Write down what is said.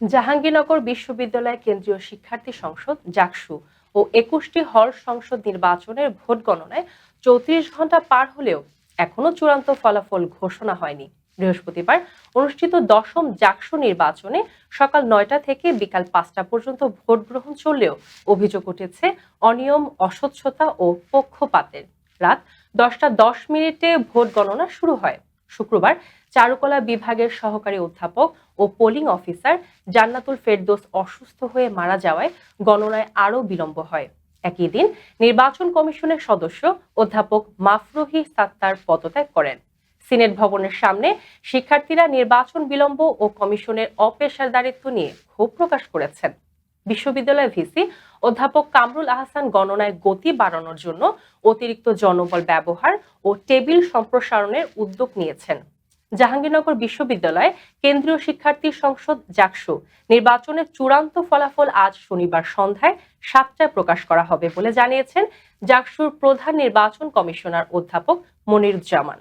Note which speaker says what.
Speaker 1: জাহাঙ্গীরনগর বিশ্ববিদ্যালয় কেন্দ্রীয় শিক্ষার্থী সংসদ, জাকসু, ও একুশটি হল সংসদ নির্বাচনের ভোট গণনায় চৌত্রিশ ঘণ্টা পার হলেও এখনও চূড়ান্ত ফলাফল ঘোষণা হয়নি। বৃহস্পতিবার অনুষ্ঠিত দশম জাকসু নির্বাচনে সকাল নয়টা থেকে বিকাল পাঁচটা পর্যন্ত ভোট গ্রহণ চললেও অভিযোগ উঠেছে অনিয়ম, অস্বচ্ছতা ও পক্ষপাতের। রাত দশটা দশ মিনিটে ভোট গণনা শুরু হয়। শুক্রবার চারুকলা বিভাগের সহকারী অধ্যাপক ও পোলিং অফিসার জান্নাতুল ফেরদোস অসুস্থ হয়ে মারা যাওয়ায় গণনায় আরও বিলম্ব হয়। একই দিন নির্বাচন কমিশনের সদস্য অধ্যাপক মাফরুহি সাত্তার পদত্যাগ করেন। সিনেট ভবনের সামনে শিক্ষার্থীরা নির্বাচন বিলম্ব ও কমিশনের অপেশাদারিত্ব নিয়ে ক্ষোভ প্রকাশ করেছেন। বিশ্ববিদ্যালয় ভিসি অধ্যাপক কামরুল আহসান গণনায় গতি বাড়ানোর জন্য অতিরিক্ত জনবল ব্যবহার ও টেবিল সম্প্রসারণের উদ্যোগ নিয়েছেন। জাহাঙ্গীরনগর বিশ্ববিদ্যালয়ে কেন্দ্রীয় শিক্ষার্থী সংসদ জাকসু নির্বাচনের চূড়ান্ত ফলাফল আজ শনিবার সন্ধ্যায় সাতটায় প্রকাশ করা হবে বলে জানিয়েছেন জাকসুর প্রধান নির্বাচন কমিশনার অধ্যাপক মনিরুজ্জামান।